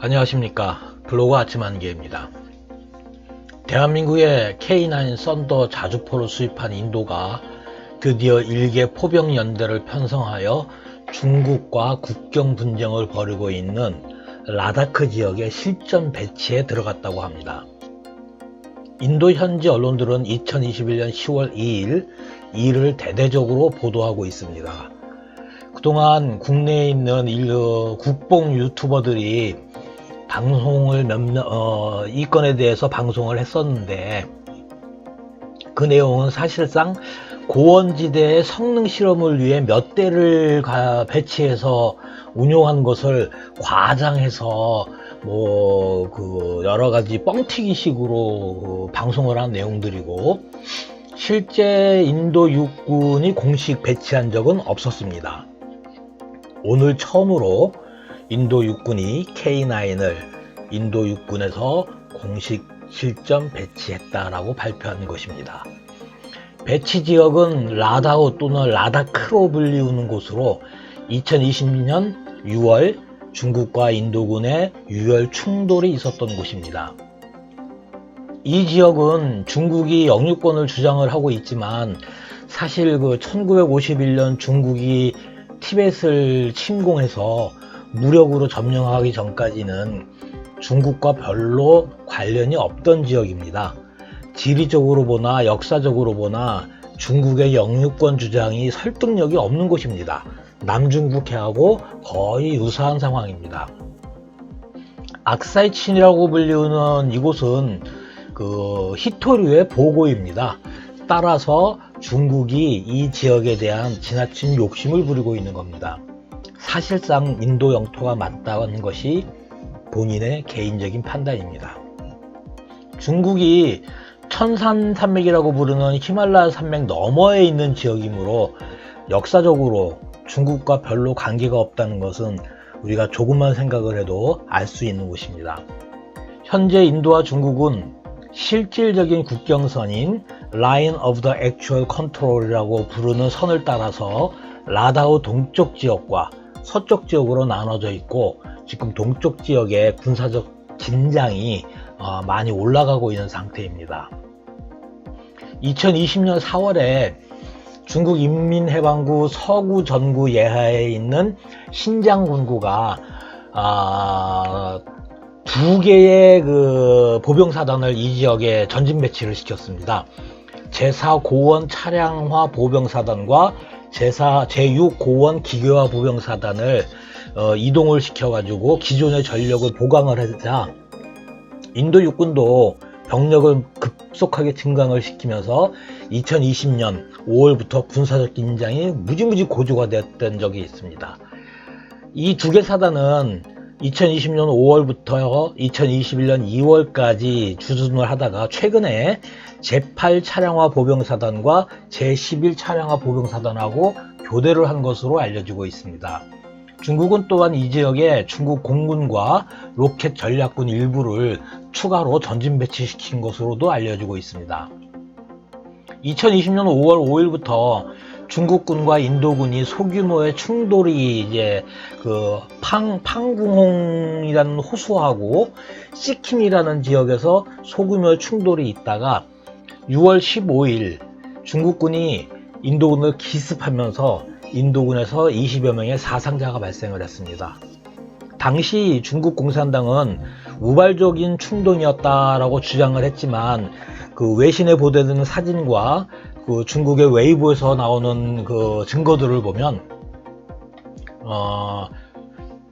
안녕하십니까 블로그 아침 한개입니다 대한민국의 K9 썬더 자주포를 수입한 인도가 드디어 일개 포병 연대를 편성하여 중국과 국경 분쟁을 벌이고 있는 라다크 지역의 실전 배치에 들어갔다고 합니다. 인도 현지 언론들은 2021년 10월 2일 이를 대대적으로 보도하고 있습니다. 그동안 국내에 있는 일- 어, 국뽕 유튜버들이 방송을 몇몇 어, 이 건에 대해서 방송을 했었는데 그 내용은 사실상 고원지대의 성능 실험을 위해 몇 대를 가- 배치해서 운용한 것을 과장해서 뭐 그 여러 가지 뻥튀기식으로 그 방송을 한 내용들이고 실제 인도 육군이 공식 배치한 적은 없었습니다. 오늘 처음으로 인도 육군이 K9을 인도 육군에서 공식 실전 배치했다라고 발표한 것입니다. 배치 지역은 라다우 또는 라다크로 불리우는 곳으로 2020년 6월 중국과 인도군의 유혈 충돌이 있었던 곳입니다. 이 지역은 중국이 영유권을 주장을 하고 있지만 사실 그 1951년 중국이 티벳을 침공해서 무력으로 점령하기 전까지는 중국과 별로 관련이 없던 지역입니다. 지리적으로 보나 역사적으로 보나 중국의 영유권 주장이 설득력이 없는 곳입니다. 남중국해하고 거의 유사한 상황입니다. 악사이친이라고 불리우는 이곳은 그 히토류의 보고입니다. 따라서 중국이 이 지역에 대한 지나친 욕심을 부리고 있는 겁니다. 사실상 인도 영토가 맞다는 것이 본인의 개인적인 판단입니다. 중국이 천산 산맥이라고 부르는 히말라야 산맥 너머에 있는 지역이므로 역사적으로 중국과 별로 관계가 없다는 것은 우리가 조금만 생각을 해도 알 수 있는 곳입니다. 현재 인도와 중국은 실질적인 국경선인 Line of the Actual Control이라고 부르는 선을 따라서 라다우 동쪽 지역과 서쪽 지역으로 나눠져 있고 지금 동쪽 지역의 군사적 긴장이 어, 많이 올라가고 있는 상태입니다. 2020년 4월에 중국 인민해방구 서구 전구 예하에 있는 신장 군구가 아, 두 개의 그 보병사단을 이 지역에 전진 배치를 시켰습니다. 제4 고원 차량화 보병사단과 제4, 제6 고원 기계화 보병사단을 어, 이동을 시켜가지고 기존의 전력을 보강을 하자 인도 육군도 병력을 급속하게 증강을 시키면서 2020년 5월부터 군사적 긴장이 무지무지 고조가 됐던 적이 있습니다. 이 두 개 사단은 2020년 5월부터 2021년 2월까지 주둔을 하다가 최근에 제8 차량화 보병사단과 제11 차량화 보병사단하고 교대를 한 것으로 알려지고 있습니다. 중국은 또한 이 지역에 중국 공군과 로켓 전략군 일부를 추가로 전진 배치시킨 것으로도 알려지고 있습니다. 2020년 5월 5일부터 중국군과 인도군이 소규모의 충돌이 이제 그 팡, 팡궁홍이라는 호수하고 시킴이라는 지역에서 소규모의 충돌이 있다가 6월 15일 중국군이 인도군을 기습하면서 인도군에서 20여 명의 사상자가 발생을 했습니다. 당시 중국 공산당은 우발적인 충동이었다라고 주장을 했지만 그 외신에 보도되는 사진과 그 중국의 웨이보에서 나오는 그 증거들을 보면 어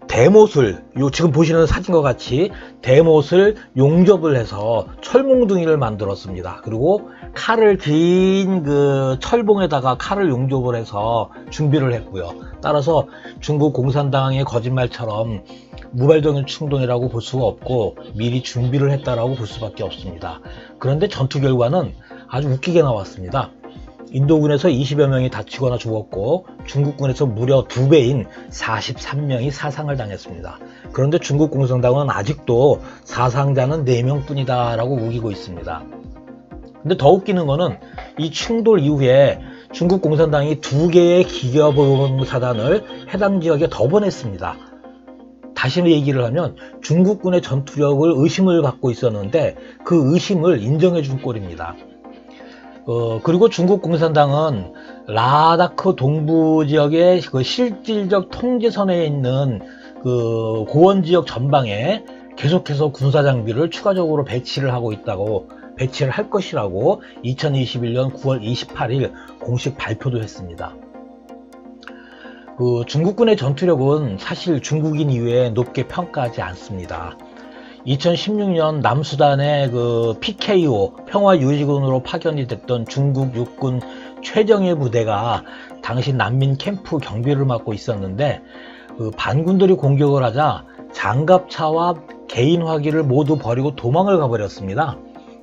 대못을 요 지금 보시는 사진과 같이 대못을 용접을 해서 철몽둥이를 만들었습니다. 그리고 칼을 긴 그 철봉에다가 칼을 용접을 해서 준비를 했고요. 따라서 중국 공산당의 거짓말처럼 무발적인 충동이라고 볼 수가 없고 미리 준비를 했다라고 볼 수밖에 없습니다. 그런데 전투 결과는 아주 웃기게 나왔습니다. 인도군에서 20여 명이 다치거나 죽었고 중국군에서 무려 두 배인 43명이 사상을 당했습니다. 그런데 중국 공산당은 아직도 사상자는 4명 뿐이다 라고 우기고 있습니다. 근데 더 웃기는 거는 이 충돌 이후에 중국 공산당이 두 개의 기계보험 사단을 해당 지역에 더 보냈습니다. 다시 얘기를 하면 중국군의 전투력을 의심을 갖고 있었는데 그 의심을 인정해 준 꼴입니다. 어, 그리고 중국 공산당은 라다크 동부 지역의 그 실질적 통제선에 있는 그 고원 지역 전방에 계속해서 군사 장비를 추가적으로 배치를 하고 있다고 배치를 할 것이라고 2021년 9월 28일 공식 발표도 했습니다. 그 중국군의 전투력은 사실 중국인 이외에 높게 평가하지 않습니다. 2016년 남수단의 그 PKO 평화 유지군으로 파견이 됐던 중국 육군 최정예 부대가 당시 난민 캠프 경비를 맡고 있었는데 그 반군들이 공격을 하자 장갑차와 개인 화기를 모두 버리고 도망을 가버렸습니다.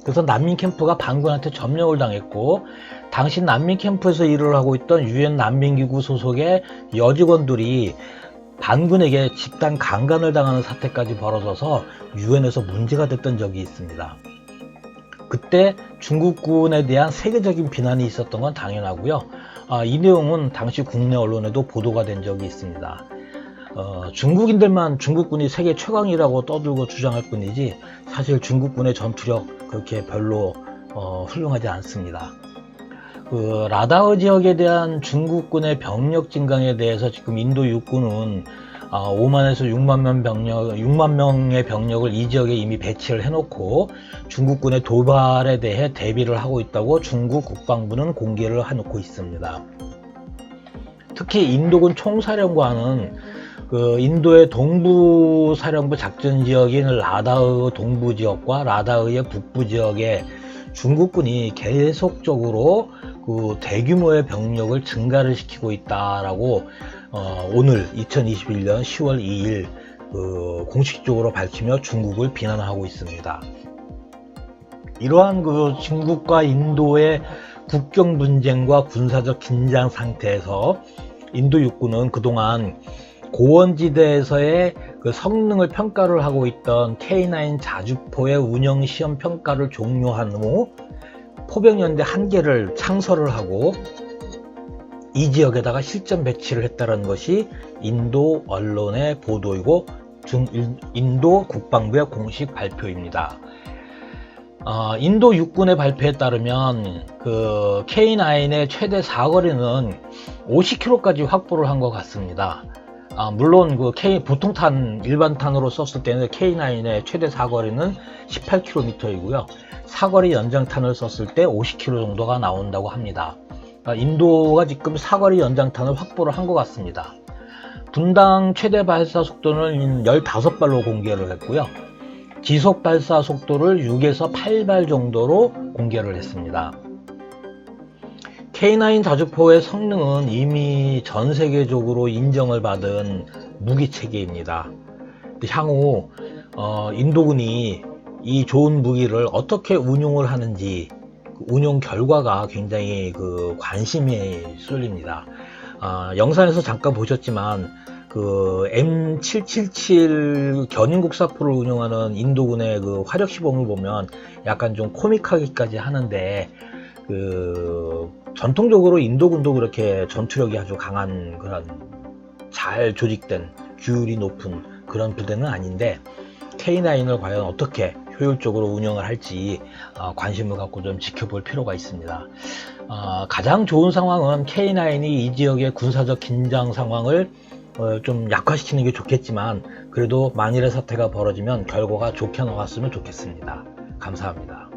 그래서 난민 캠프가 반군한테 점령을 당했고 당시 난민 캠프에서 일을 하고 있던 유엔 난민기구 소속의 여직원들이 반군에게 집단 강간을 당하는 사태까지 벌어져서 유엔에서 문제가 됐던 적이 있습니다. 그때 중국군에 대한 세계적인 비난이 있었던 건 당연하고요. 아, 이 내용은 당시 국내 언론에도 보도가 된 적이 있습니다. 어, 중국인들만 중국군이 세계 최강이라고 떠들고 주장할 뿐이지 사실 중국군의 전투력 그렇게 별로 어, 훌륭하지 않습니다. 그 라다흐 지역에 대한 중국군의 병력 증강에 대해서 지금 인도 육군은 아, 5만에서 6만 명 병력, 6만 명의 병력을 이 지역에 이미 배치를 해놓고 중국군의 도발에 대해 대비를 하고 있다고 중국 국방부는 공개를 해놓고 있습니다. 특히 인도군 총사령관은 그 인도의 동부 사령부 작전 지역인 라다흐 동부 지역과 라다흐의 북부 지역에 중국군이 계속적으로 그 대규모의 병력을 증가를 시키고 있다라고 어, 오늘 2021년 10월 2일 그 공식적으로 밝히며 중국을 비난하고 있습니다. 이러한 그 중국과 인도의 국경 분쟁과 군사적 긴장 상태에서 인도 육군은 그동안 고원지대에서의 그 성능을 평가를 하고 있던 K9 자주포의 운영 시험 평가를 종료한 후 포병연대 한 개를 창설을 하고 이 지역에다가 실전 배치를 했다는 것이 인도 언론의 보도이고 중, 인도 국방부의 공식 발표입니다. 어, 인도 육군의 발표에 따르면 그 K9의 최대 사거리는 50km까지 확보를 한 것 같습니다. 아, 물론 그 K 보통 탄 일반 탄으로 썼을 때는 K9의 최대 사거리는 18km이고요. 사거리 연장탄을 썼을 때 50km 정도가 나온다고 합니다. 아, 인도가 지금 사거리 연장탄을 확보를 한 것 같습니다. 분당 최대 발사 속도는 15발로 공개를 했고요. 지속 발사 속도를 6에서 8발 정도로 공개를 했습니다. K9 자주포의 성능은 이미 전 세계적으로 인정을 받은 무기 체계입니다. 향후 어, 인도군이 이 좋은 무기를 어떻게 운용을 하는지 그 운용 결과가 굉장히 그 관심이 쏠립니다. 아, 영상에서 잠깐 보셨지만 그 M777 견인국사포를 운용하는 인도군의 그 화력 시범을 보면 약간 좀 코믹하기까지 하는데 그 전통적으로 인도군도 그렇게 전투력이 아주 강한 그런 잘 조직된 규율이 높은 그런 부대는 아닌데 K9을 과연 어떻게 효율적으로 운영을 할지 어, 관심을 갖고 좀 지켜볼 필요가 있습니다. 어, 가장 좋은 상황은 K9이 이 지역의 군사적 긴장 상황을 어, 좀 약화시키는 게 좋겠지만 그래도 만일의 사태가 벌어지면 결과가 좋게 나왔으면 좋겠습니다. 감사합니다.